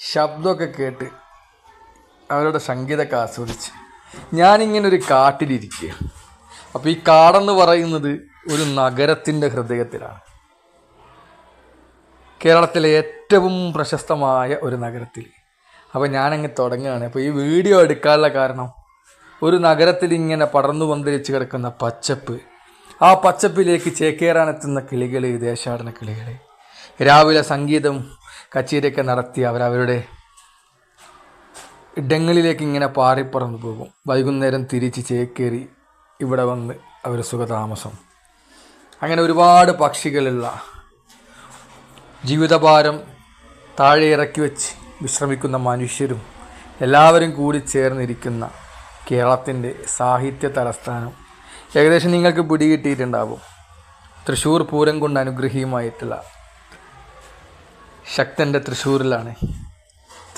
ശബ്ദമൊക്കെ കേട്ട് അവരുടെ സംഗീതമൊക്കെ ആസ്വദിച്ച്. ഞാനിങ്ങനെ ഒരു കാട്ടിലിരിക്കുക. അപ്പോൾ ഈ കാടെന്ന് പറയുന്നത് ഒരു നഗരത്തിന്റെ ഹൃദയത്തിലാണ്. കേരളത്തിലെ ഏറ്റവും പ്രശസ്തമായ ഒരു നഗരത്തിൽ. അപ്പോൾ ഞാനങ്ങ് തുടങ്ങുകയാണ്. അപ്പോൾ ഈ വീഡിയോ എടുക്കാനുള്ള കാരണം ഒരു നഗരത്തിൽ ഇങ്ങനെ പടർന്നു പന്തലിച്ച് കിടക്കുന്ന പച്ചപ്പ്. ആ പച്ചപ്പിലേക്ക് ചേക്കേറാനെത്തുന്ന കിളികൾ ദേശാടന കിളികൾ രാവിലെ സംഗീതം കച്ചേരിയൊക്കെ നടത്തി അവരവരുടെ ഇടങ്ങളിലേക്ക് ഇങ്ങനെ പാറിപ്പറന്നു പോകും. വൈകുന്നേരം തിരിച്ച് ചേക്കേറി ഇവിടെ വന്ന് അവർ സുഖതാമസം. അങ്ങനെ ഒരുപാട് പക്ഷികളുള്ള ജീവിതഭാരം താഴെ ഇറക്കി വെച്ച് വിശ്രമിക്കുന്ന മനുഷ്യരും എല്ലാവരും കൂടി ചേർന്നിരിക്കുന്ന കേരളത്തിന്റെ സാഹിത്യ തലസ്ഥാനം. ഏകദേശം നിങ്ങൾക്ക് പിടികിട്ടിയിട്ടുണ്ടാവും. തൃശ്ശൂർ പൂരം കൊണ്ട് അനുഗ്രഹീയമായിട്ടുള്ള ശക്തന്റെ തൃശ്ശൂരിലാണ്.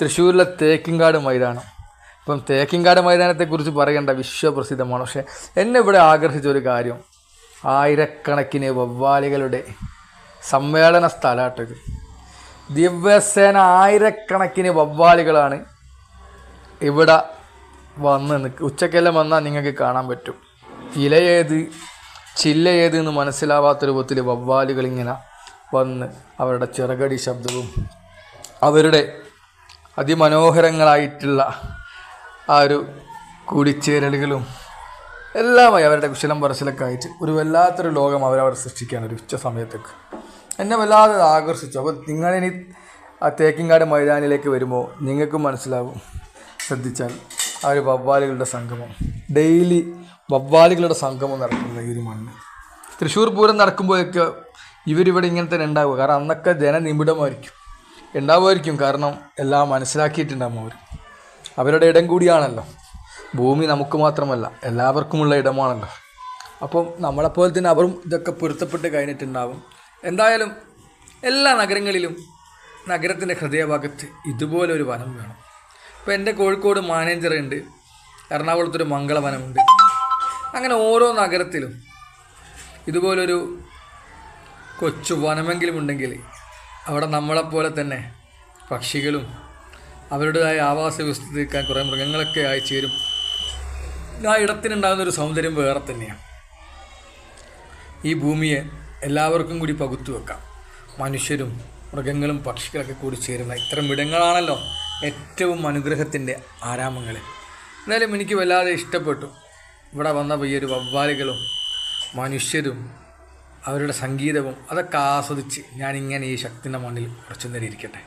തൃശ്ശൂരിലെ തേക്കിങ്കാട് മൈതാനം. ഇപ്പം തേക്കിങ്കാട് മൈതാനത്തെക്കുറിച്ച് പറയേണ്ട വിശ്വപ്രസിദ്ധമാണ്. പക്ഷേ എന്നെ ഇവിടെ ആകർഷിച്ച ഒരു കാര്യം. ആയിരക്കണക്കിന് വവ്വാലികളുടെ സമ്മേളന സ്ഥലമാട്ടത് ദിവസേന ആയിരക്കണക്കിന് വവ്വാലികളാണ് ഇവിടെ വന്ന് നിൽക്കുക ഉച്ചക്കെല്ലാം വന്നാൽ നിങ്ങൾക്ക് കാണാൻ പറ്റും. ഇല ഏത് ചില്ല ഏത് എന്ന് മനസ്സിലാവാത്ത രൂപത്തിൽ വവ്വാലുകൾ ഇങ്ങനെ വന്ന് അവരുടെ ചിറകടി ശബ്ദവും അവരുടെ അതിമനോഹരങ്ങളായിട്ടുള്ള ആ ഒരു കൂടിച്ചേരലുകളും എല്ലാമായി അവരുടെ കുശലം പറച്ചിലൊക്കെ ആയിട്ട് ഒരു വല്ലാത്തൊരു ലോകം അവരവർ സൃഷ്ടിക്കുകയാണ് ഒരു ഉച്ച സമയത്തേക്ക്. എന്നെ വല്ലാതെ ആകർഷിച്ചു. അപ്പോൾ നിങ്ങളിനി ആ തേക്കിങ്ങാട് മൈതാനിലേക്ക് വരുമ്പോൾ നിങ്ങൾക്കും മനസ്സിലാവും. ശ്രദ്ധിച്ചാൽ ആ ഒരു വവ്വാലുകളുടെ സംഗമം. ഡെയിലി വവ്വാലുകളുടെ സംഗമം നടക്കുന്ന ഈ ഒരു മണ്ണ്. തൃശ്ശൂർ പൂരം നടക്കുമ്പോഴൊക്കെ ഇവരിവിടെ ഇങ്ങനെ തന്നെ ഉണ്ടാവുക. കാരണം അന്നൊക്കെ ജനനിബിഡമായിരിക്കും. ഉണ്ടാവുമായിരിക്കും. കാരണം എല്ലാം മനസ്സിലാക്കിയിട്ടുണ്ടാവും അവർ. അവരുടെ ഇടം കൂടിയാണല്ലോ. ഭൂമി നമുക്ക് മാത്രമല്ല എല്ലാവർക്കുമുള്ള ഇടമാണല്ലോ. അപ്പം നമ്മളെപ്പോലെ തന്നെ അവരും ഇതൊക്കെ പൊരുത്തപ്പെട്ട് കഴിഞ്ഞിട്ടുണ്ടാവും. എന്തായാലും എല്ലാ നഗരങ്ങളിലും നഗരത്തിന്റെ ഹൃദയഭാഗത്ത് ഇതുപോലെ ഒരു വനം വേണം. ഇപ്പോൾ എന്റെ കോഴിക്കോട് മാനേജറുണ്ട് എറണാകുളത്തൊരു മംഗളവനമുണ്ട്. അങ്ങനെ ഓരോ നഗരത്തിലും ഇതുപോലൊരു കൊച്ചു വനമെങ്കിലും ഉണ്ടെങ്കിൽ അവിടെ നമ്മളെപ്പോലെ തന്നെ പക്ഷികളും അവരുടേതായ ആവാസ വ്യവസ്ഥ തീർക്കാൻ കുറേ മൃഗങ്ങളൊക്കെ ആയി ചേരും ആ ഇടത്തിനുണ്ടാകുന്ന ഒരു സൗന്ദര്യം വേറെ തന്നെയാണ് ഈ ഭൂമിയെ എല്ലാവർക്കും കൂടി പകുത്തു വെക്കാം. മനുഷ്യരും മൃഗങ്ങളും പക്ഷികളൊക്കെ കൂടി ചേരുന്ന ഇത്തരം ഇടങ്ങളാണല്ലോ ഏറ്റവും അനുഗ്രഹത്തിന്റെ ആരാമങ്ങൾ എന്നാലും എനിക്ക് വല്ലാതെ ഇഷ്ടപ്പെട്ടു. ഇവിടെ വന്ന ഈ ഒരു വവ്വാലുകളും മനുഷ്യരും അവരുടെ സംഗീതവും അതൊക്കെ ആസ്വദിച്ച് ഞാനിങ്ങനെ ഈ ശക്തിന്റെ മണ്ണിൽ കുറച്ചു നേരം ഇരിക്കട്ടെ.